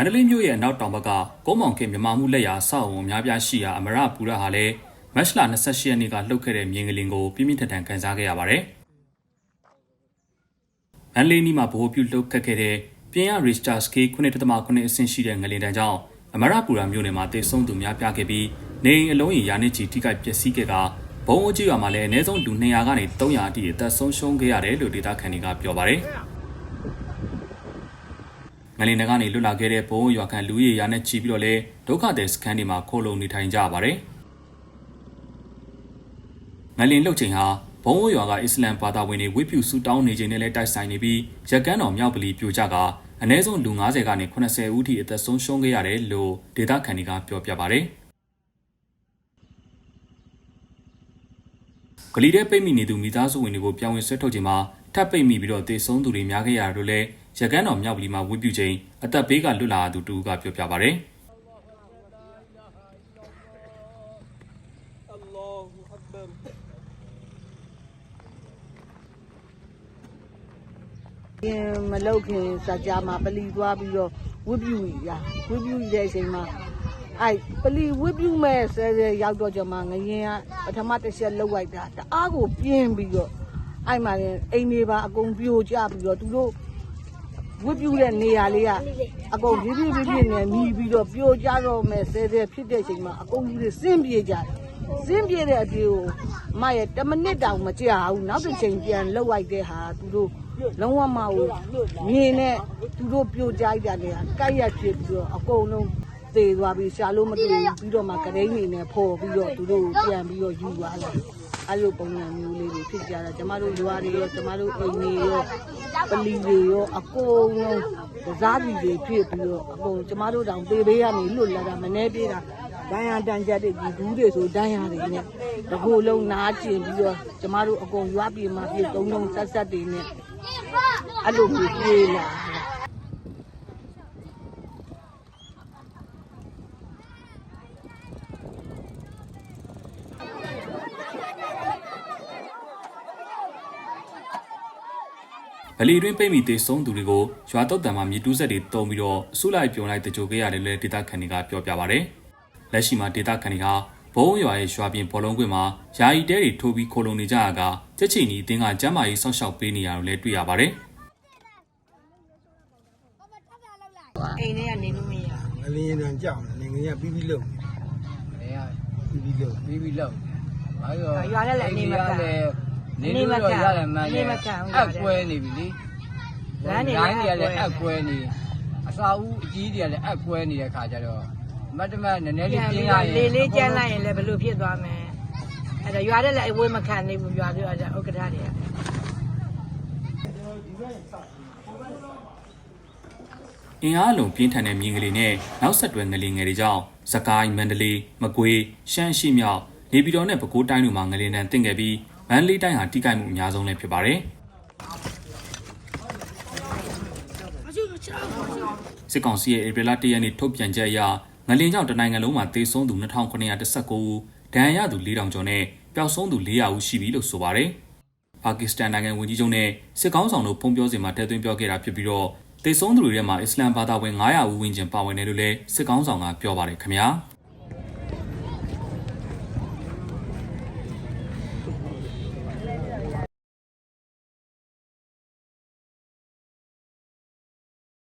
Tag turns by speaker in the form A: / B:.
A: န္တလေးမြို့ရဲ့အနောက်တောင်ဘက်ကကုန်းမောင်ခင်မြန်မာမှုလက်ရာအဆောက်အုံအများပြားရှိရာအမရပူရဟာလည်းမတ်လ28ရက်နေ့ကလှုပ်ခဲ့တဲ့မြင်းကလေးကိုပြင်းပြင်းထန်ထန်ကန်စားခဲ့ရပါတယ်။မန္တလေးနီးမှာဗဟိုပြုလှုပ်ခတ်ခဲ့တဲ့ပြင်းရရစ်စတာစကေး9.9အဆင့်ရှိတဲ့ငလင်တန်းကြောင့်အမရပူရမြို့နယ်မှာတေဆုံးသူများပြားခဲ့ပြီးနေအိမ်အလုံးကြီးရာနှစ်ချီထိခိုက်ပျက်စီးခဲ့ကဘုံအကြီးရွာမှာလည်းအနည်းဆုံးလူ200ကနေ300အထိအသက်ဆုံးရှုံးခဲ့ရတယ်လို့ဒေသခံတွေကပြောပါတယ်။ ငလင်တန်းကနေလွတ်လာခဲ့တဲ့ဘုံရွာခံလူကြီးရာနဲ့ချီပြီးတော့လဲဒုက္ခသည်စခန်းတွေမှာခိုးလုံနေထိုင်ကြရပါတယ်။ငလင်လှုပ်ချိန်ဟာဘုံရွာကအစ္စလမ်ဘာသာဝင်တွေဝိပုဆူတောင်းနေချိန်နဲ့လည်းတိုက်ဆိုင်နေပြီးရက်ကန်းတော်မြောက်ပလီပြိုကျကအနည်းဆုံးလူ90ကနေ80ဦးထိအသက်ဆုံးရှုံးခဲ့ရတယ်လို့ဒေသခံတွေကပြောပြပါတယ်။ဂလီတဲ့ပိတ်မိနေသူမိသားစုဝင်တွေကိုပြောင်းဝင်ဆွဲထုတ်ချိန်မှာထပ်ပိတ်မိပြီးတော့တေဆုံးသူတွေများခဲ့ရတယ်လို့လည်း ရကန်းတော်မြောက်ပြည်မှာဝိပြုချိန်အသက်ဘေးကလွတ်လာသူတူကပြောပြပါ
B: ဗျာ
C: ရင်မလောက်ခင်စကြာမှာပလီသွားပြီးတော့ဝစ်ပြူရဝစ်ပြူတဲ့အချိန်မှာအဲ့ပလီဝစ်ပြူမဲ့ဆဲဆဲရောက်တော့ကျမငရင်ကပထမတစ်ချက်လောက်လိုက်တာတအားကိုပြင်းပြီးတော့အဲ့မှာရင်အိမ်တွေပါအကုန်ပြိုကျပြီးတော့သူတို့ ဝစ်ပြူတဲ့နေရာလေးကအကုန်ပြပြပြပြနဲ့ညီးပြီးတော့ပြိုကျတော့မဲ့ဆဲဆဲဖြစ်တဲ့အချိန်မှာအကုန်ကြီးတွေစင်းပြေကြတယ်စင်းပြေတဲ့အပြေကိုအမရဲ့10မိနစ်တောင်မကြာဘူးနောက်တစ်ချိန်ပြန်လောက်လိုက်တဲ့ဟာသူတို့လုံးဝမဟုတ်မြင်နဲ့သူတို့ပြိုကြိုက်တာလေကိုက်ရက်ဖြစ်ပြီးတော့အကုန်လုံးသေသွားပြီးရှာလို့မတွေ့ဘူးပြီးတော့မှကရိန်းနေနဲ့ဖော်ပြီးတော့သူတို့ပြန်ပြီးတော့ယူသွားလာ အဲ့လိုပုံစံမျိုးလေးတွေဖြစ်ကြတာကျမတို့ရွာတွေရောကျမတို့အိမ်တွေရောပလီတွေရောအကုန်လုံးကစားပြီးတွေဖြစ်ပြီးတော့အကုန်ကျမတို့တောင်ပေပေးကနေလွတ်လာတာမနှဲပြေးတာဒိုင်းရတန်ကြတဲ့ဒီဒူးတွေဆိုဒိုင်းရတွေနဲ့တကူလုံးနားကျင်ပြီးတော့ကျမတို့အကုန်ရွာပြေမှာပြေသုံးလုံးဆက်ဆက်တွေနဲ့အဲ့လိုမျိုးပြေးလာတာ
A: ဗလီတွင်ပိတ်မိသေးဆုံးသူတွေကိုရွာတုတ်တံမှာမြေတူးဆက်တွေတုံပြီးတော့အစုလိုက်ပြုံလိုက်တကြိုခဲ့ရတယ်လို့ဒေတာခန်တွေကပြောပြပါဗျ။လက်ရှိမှာဒေတာခန်တွေဟာဘုံရွာရဲ့ရွာပြင်ဘောလုံးကွင်းမှာယာယီတဲတွေထိုးပြီးခိုလုံနေကြရကချက်ချီနီအတင်းကကျမ်းမာရေးဆောက်ရှောက်ပေးနေရလို့လည်းတွေ့ရပါတယ်
D: အိမ်ထဲကနေလို့မရ
B: ငလင်းရံကြောက်နေငရင်ပြီးပြီးလို့
E: နေရ
B: ပြီးပြီးလို့
E: ပြီးပြီးလောက်အဲတော့
D: ရွာထဲလည်းအနေမကန်
E: နေလို့တော့ရတယ်မှန်
D: အနေ
E: တယ်
D: မကန်ဘူး
E: အက်ကွဲနေပြီလေ
D: လမ်းတွေ
E: လိုင်း
D: လည်း
E: တွေကလည်း
D: အ
E: အ
D: က်
E: က်
D: ကွဲ
E: ကွဲနေအစာဦးအကြီးတွေကလည်းအက်ကွဲနေတဲ့ခါကျတော့မတ်တမတ်နည်းနည်း
D: ပြ
E: လေး
D: န်
E: ပြ
D: ပြီး
E: င်းရ
D: တော့
E: ရင်
D: လေးလေးကျန်းလိုက်ရင်လည်းဘယ်လိုဖြစ်သွားမလဲအဲ့တော့ရွာထဲလည်းအဝေးမခံနိုင်ဘူးရွာပြောကြဥက္ကဋ္ဌတွေက။
A: အင်အားလုံးပြင်းထန်တဲ့မြင်းကလေးနဲ့နောက်ဆက်တွဲငလင်ငယ်တွေကြောင့်စကိုင်းမန္တလေးမကွေးရှမ်းရှိမြောက်နေပြည်တော်နဲ့ပဲခူးတိုင်းတို့မှာငလင်တန်းတင်ခဲ့ပြီး မန္တလေးတိုင်းဟာတိကျမှုအများဆုံးလည်းဖြစ်ပါတယ်။စစ်ကောင်စီရဲ့ဧပြီလ၁ရက်နေ့ထုတ်ပြန်ချက်အရငလင်ကြောင့်တနိုင်ငံလုံးမှာသေဆုံးသူ2919ဦးဒဏ်ရာရသူ4000ကျော်နဲ့ပျောက်ဆုံးသူ400ဦးရှိပြီလို့ဆိုပါတယ်။ပါကစ္စတန်နိုင်ငံဝန်ကြီးချုပ်နဲ့စစ်ကောင်းဆောင်တို့ဖုံးပြောစင်မှာထည့်သွင်းပြောခဲ့တာဖြစ်ပြီးတော့သေဆုံးသူတွေထဲမှာအစ္စလမ်ဘာသာဝင်900ဦးဝန်းကျင်ပါဝင်တယ်လို့လည်းစစ်ကောင်းဆောင်ကပြောပါတယ်ခင်ဗျာ။